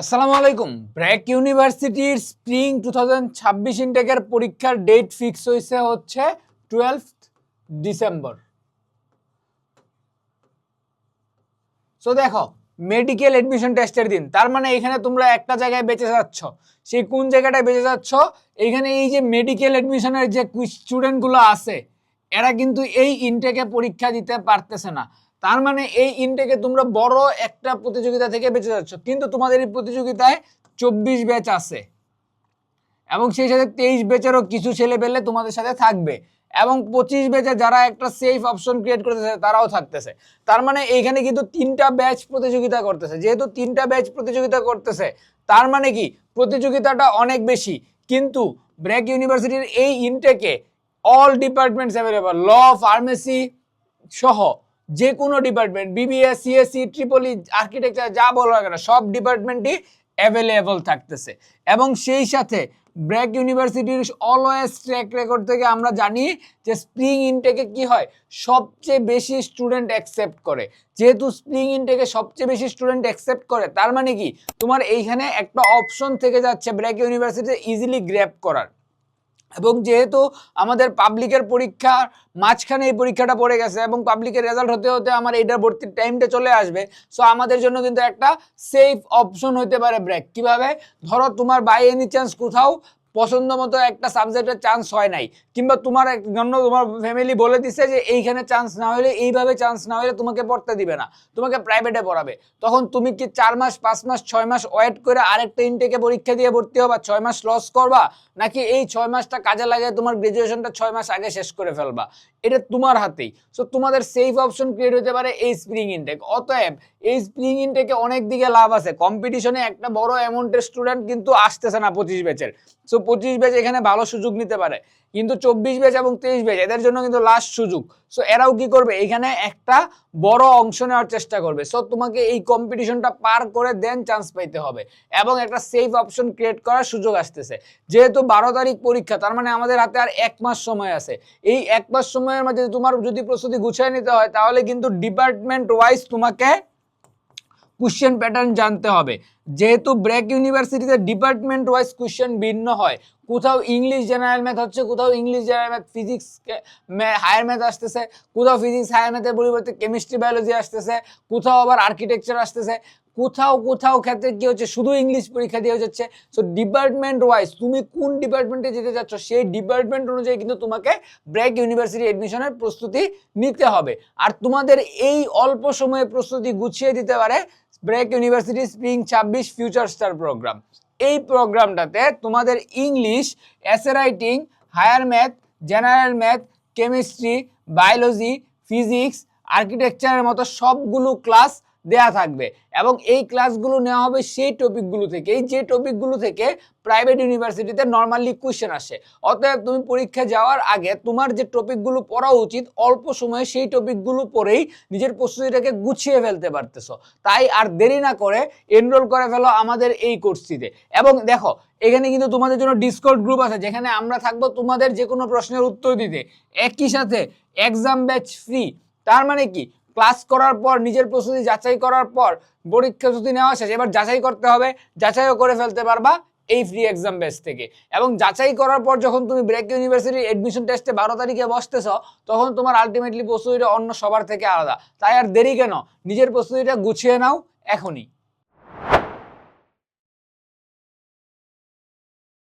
আসসালামু আলাইকুম। ব্র্যাক ইউনিভার্সিটির স্প্রিং টু থাউজেন্ড ছাব্বিশ ইনটেকের পরীক্ষার ডেট ফিক্স হয়েছে হচ্ছে টুয়েলভ ডিসেম্বর সো দেখো মেডিকেল এডমিশন টেস্টের দিন। তার মানে এখানে তোমরা একটা জায়গায় বেঁচে যাচ্ছ। সেই কোন জায়গাটায় বেঁচে যাচ্ছ? এখানে এই যে মেডিকেল এডমিশনের যে স্টুডেন্টগুলো আছে, এরা কিন্তু এই ইনটেকে পরীক্ষা দিতে পারতেছে না। তার মানে এই ইনটেকে তোমরা বড় একটা প্রতিযোগিতা থেকে বেঁচে যাচ্ছ। কিন্তু তোমাদের এই প্রতিযোগিতায় চব্বিশ ব্যাচ আছে। এবং সেই সাথে তেইশ ব্যাচেরও কিছু ছেলে পেলে তোমাদের সাথে থাকবে। এবং পঁচিশ ব্যাচে যারা একটা সেফ অপশন ক্রিয়েট করতেছে, তারাও থাকতেছে। তার মানে এইখানে কিন্তু তিনটা ব্যাচ প্রতিযোগিতা করতেছে। যেহেতু তিনটা ব্যাচ প্রতিযোগিতা করতেছে, তার মানে কি? প্রতিযোগিতাটা অনেক বেশি। কিন্তু ব্র্যাক ইউনিভার্সিটির এই ইনটেকে all departments available law pharmacy সহ যে কোনো department BBS CSC triple E architecture যা বলো কেন সব ডিপার্টমেন্টই অ্যাভেলেবল থাকতেছে। এবং সেই সাথে ব্র্যাক ইউনিভার্সিটির অলওয়েজ ট্র্যাক রেকর্ড থেকে আমরা জানি যে স্প্রিং ইনটেকে কি হয়? সবচেয়ে বেশি স্টুডেন্ট অ্যাকসেপ্ট করে। যেহেতু স্প্রিং ইনটেকে সবচেয়ে বেশি স্টুডেন্ট অ্যাকসেপ্ট করে, তার মানে কি? তোমার এইখানে একটা অপশন থেকে যাচ্ছে ব্র্যাক ইউনিভার্সিটিতে ইজিলি গ্র্যাপ করার। এবং যেহেতু আমাদের পাবলিকের পরীক্ষার মাঝখানে এই পরীক্ষাটা পড়ে গেছে এবং পাবলিকের রেজাল্ট হতে হতে আমার এইটার ভর্তির টাইমটা চলে আসবে সো আমাদের জন্য কিন্তু একটা সেফ অপশন হতে পারে ব্রেক কীভাবে? ধরো তোমার বাই এনি চান্স কোথাও পছন্দ মতো একটা সাবজেক্টের চান্স হয় নাই। কিংবা তোমার এক জন্য তোমার ফ্যামিলি বলে দিছে যে, এইখানে চান্স না হলে, এইভাবে চান্স না হলে তোমাকে পড়তে দিবে না। তোমাকে প্রাইভেটে পড়াবে। তখন তুমি কি চার মাস, পাঁচ মাস, ছয় মাস ওয়েট করে আরেকটা ইনটেকে পরীক্ষা দিয়ে ভর্তি হবা? ছয় মাস লস করবা? নাকি এই ছয় মাসটা কাজে লাগে তোমার গ্রাজুয়েশনটা ছয় মাস আগে শেষ করে ফেলবা? এটা তোমার হাতেই। সো তোমাদের সেফ অপশন ক্রিয়েট হতে পারে এই স্প্রিং ইনটেক অতএব, এই স্প্রিং ইনটেকে অনেক দিকে লাভ আছে। কম্পিটিশনে একটা বড় অ্যামাউন্টের স্টুডেন্ট কিন্তু আসতেছে না পঁচিশ ব্যাচের সো পঁচিশ ব্যাচ এখানে ভালো সুযোগ নিতে পারে। কিন্তু চব্বিশ ব্যাচ এবং তেইশ ব্যাচ এদের জন্য কিন্তু লাস্ট সুযোগ। সো এরাও কি করবে? এখানে একটা বড় অংশ নেওয়ার চেষ্টা করবে। সো তোমাকে এই কম্পিটিশনটা পার করে দেন চান্স পাইতে হবে। এবং একটা সেফ অপশন ক্রিয়েট করার সুযোগ আসতেছে। যেহেতু বারো তারিখ পরীক্ষা, তার মানে আমাদের হাতে আর এক মাস সময় আছে। এই এক মাস সময়ের মাঝে তোমার যদি প্রস্তুতি গুছিয়ে নিতে হয়, তাহলে কিন্তু ডিপার্টমেন্ট ওয়াইজ তোমাকে কোশ্চেন প্যাটার্ন জানতে হবে। যেহেতু ব্র্যাক ইউনিভার্সিটিতে ডিপার্টমেন্ট ওয়াইজ কোশ্চেন ভিন্ন হয়, কোথাও ইংলিশ জেনারেল ম্যাথ হচ্ছে, কোথাও English general math physics higher math আসতেছে, কোথাও ফিজিক্স হায়ার ম্যাথের পরিবর্তে কেমিস্ট্রি বায়োলজি আসতেছে, কোথাও আবার আর্কিটেকচার আসতেছে। কোথাও কোথাও ক্ষেত্রে কি হচ্ছে শুধু ইংলিশ পরীক্ষা দিয়ে যাচ্ছে সো ডিপার্টমেন্ট ওয়াইজ তুমি কোন ডিপার্টমেন্টে যেতে চাচ্ছ সেই ডিপার্টমেন্ট অনুযায়ী কিন্তু তোমাকে ব্র্যাক ইউনিভার্সিটি এডমিশনের প্রস্তুতি নিতে হবে। আর তোমাদের এই অল্প সময়ে প্রস্তুতি গুছিয়ে দিতে পারে ব্র্যাক ইউনিভার্সিটি স্প্রিং ছাব্বিশ ফিউচার স্টার প্রোগ্রাম। এই প্রোগ্রামটাতে তোমাদের ইংলিশ এসে writing higher math general math chemistry biology physics আর্কিটেকচারের মতো সবগুলো ক্লাস দেয়া থাকবে। এবং এই ক্লাসগুলো নেওয়া হবে সেই টপিকগুলো থেকে। এই যে টপিকগুলো থেকে প্রাইভেট ইউনিভার্সিটিতে নর্মালি কোয়েশ্চেন আসে। অতএব তুমি পরীক্ষা যাওয়ার আগে তোমার যে টপিকগুলো পড়া উচিত, অল্প সময়ে সেই টপিকগুলো পড়েই নিজের প্রস্তুতিটাকে গুছিয়ে ফেলতে পারতেছো। তাই আর দেরি না করে এনরোল করে ফেলো আমাদের এই কোর্সটিতে এবং দেখো, এখানে কিন্তু তোমাদের জন্য ডিসকর্ড গ্রুপ আছে, যেখানে আমরা থাকব তোমাদের যে কোনো প্রশ্নের উত্তর দিতে। একই সাথে এক্সাম ব্যাচ ফ্রি তার মানে কি? ক্লাস করার পর, নিজের প্রস্তুতি যাচাই করার পর, পরীক্ষা যদি নেওয়া শেষ, এবার যাচাই করতে হবে, যাচাইও করে ফেলতে পারবা এই ফ্রি এক্সাম বেস থেকে। এবং যাচাই করার পর যখন তুমি ব্রেক ইউনিভার্সিটির অ্যাডমিশন টেস্টে বারো তারিখে বসতেছ, তখন তোমার আলটিমেটলি প্রস্তুতিটা অন্য সবার থেকে আলাদা। তাই আর দেরি কেন? নিজের প্রস্তুতিটা গুছিয়ে নাও এখনই।